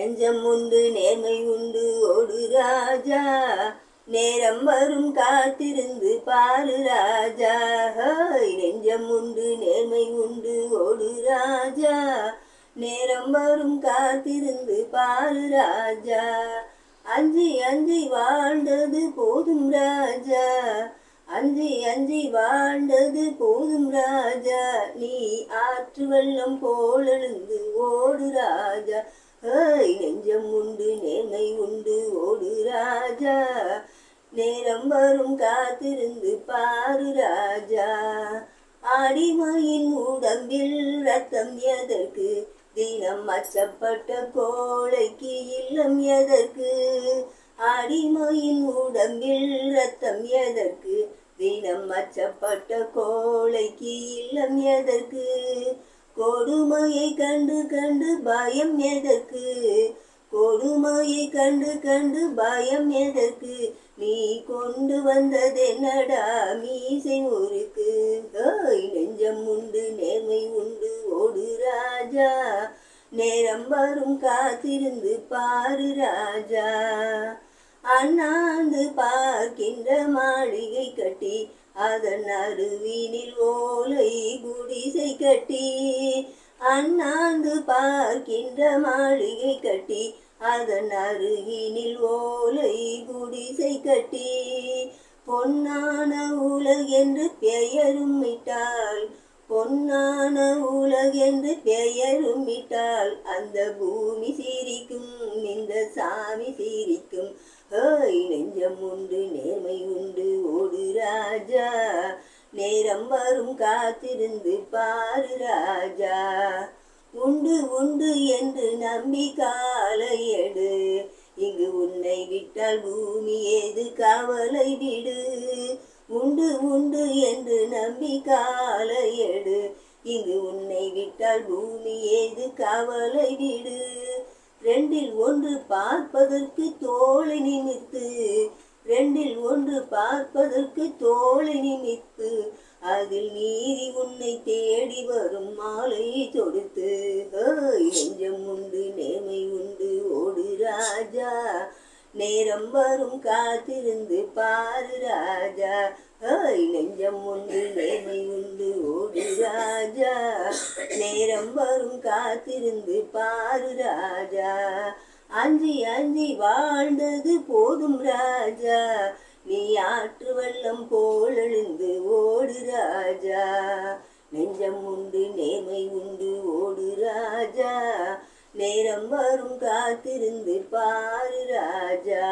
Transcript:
நெஞ்சம் உண்டு நேர்மை உண்டு. ஓடு ராஜா நேரம் வரும் காத்திருந்து பாரு ராஜா. நெஞ்சம் உண்டு நேர்மை உண்டு. ஓடு ராஜா நேரம் வரும் காத்திருந்து பாரு ராஜா. அஞ்சி அஞ்சி வாழ்ந்தது போதும் ராஜா. அஞ்சி அஞ்சி வாழ்ந்தது போதும் ராஜா. நீ ஆற்று வெள்ளம் போலெழுந்து ஓடு ராஜா. ஏய் நெஞ்சம் உண்டு நேர்மை உண்டு ஓடு ராஜா. நேரம் வரும் காத்திருந்து பாரு ராஜா. அடிமையின் உடம்பில் ரத்தம் எதற்கு? தினம் அச்சப்பட்ட கோழைக்கு இல்லம் எதற்கு? அடிமையின் உடம்பில் ரத்தம் எதற்கு? தினம் அச்சப்பட்ட கோழைக்கு இல்லம் எதற்கு? கொடுமையை கண்டு கண்டு பயம் எதற்கு? கொடுமையை கண்டு கண்டு பயம் எதற்கு? நீ கொண்டு வந்ததென்னடா? மீசை ஊருக்கு ஓய் நெஞ்சம் உண்டு நேர்மை உண்டு ஓடு ராஜா. நேரம் வரும் காத்திருந்து பாரு ராஜா. அண்ணாந்து பார்க்கின்ற மாளிகை கட்டி அதன் அருவினில் ஓலை குடிசை கட்டி அண்ணாந்து பார்க்கின்ற மாளிகை கட்டி அதன் அருகினில் ஓலை குடிசை கட்டி. பொன்னான உலகென்று பெயரும் இட்டாள் பொன்னான உலகென்று பெயரும் இட்டால் அந்த பூமி சிரிக்கும் இந்த சாமி சிரிக்கும். ஹோய் நெஞ்சம் உண்டு நேர்மை உண்டு. ராஜா நேரம் வரும் காத்திருந்து பாரு ராஜா. உண்டு உண்டு என்று நம்பி காலை எடு. இங்கு உன்னை விட்டால் பூமி ஏது கவலை விடு. உண்டு உண்டு என்று நம்பி காலை எடு. இங்கு உன்னை விட்டால் பூமி ஏது கவலை விடு. ரெண்டில் ஒன்று பார்ப்பதற்கு தோளை நிமித்து ரெண்டில் ஒன்று பார்ப்பதற்கு தோழி நிமித்து அதில் நீதி உன்னை தேடி வரும் மாலை தொடுத்து. ஹோய் நெஞ்சம் உண்டு நேமை உண்டு ஓடு ராஜா. நேரம் வரும் காத்திருந்து பாரு ராஜா. ஹோய் நெஞ்சம் உண்டு நேர்மை உண்டு ஓடு ராஜா. நேரம் வரும் காத்திருந்து பாரு ராஜா. அஞ்சி அஞ்சி வாழ்ந்தது போதும் ராஜா. நீ ஆற்று வெள்ளம் போல் எழுந்து ஓடு ராஜா. நெஞ்சம் உண்டு நேர்மை உண்டு ஓடு ராஜா. நேரம் வரும் காத்திருந்து பாரு ராஜா.